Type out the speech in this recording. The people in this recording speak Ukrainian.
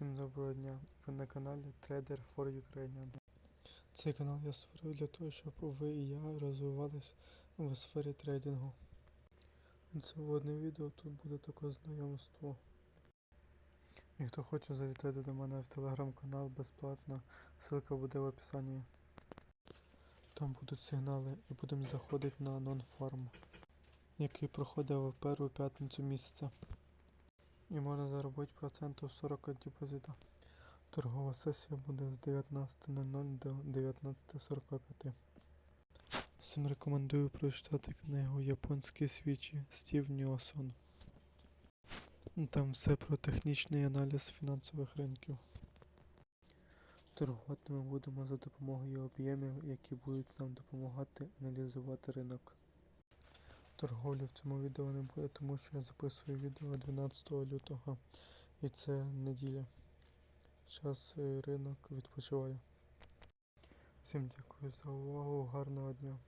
Всім доброго дня! Ви на каналі Trader for Ukrainian. Цей канал я створив для того, щоб ви і я розвивались в сфері трейдингу. Це вводне відео, тут буде таке знайомство. І хто хоче завітати до мене в телеграм-канал безплатно, ссылка буде в описанні. Там будуть сигнали і будемо заходити на нон-фарм, який проходить в першу п'ятницю місяця. І можна заробити процентів 40 від депозита. Торгова сесія буде з 19.00 до 19.45. Всім рекомендую прочитати книгу Японські свічі Стів Ньюсон. Там все про технічний аналіз фінансових ринків. Торгувати ми будемо за допомогою об'ємів, які будуть нам допомагати аналізувати ринок. Торговлі в цьому відео не буде, тому що я записую відео 12 лютого і це неділя. Зараз е, ринок відпочиває. Всім дякую за увагу, гарного дня.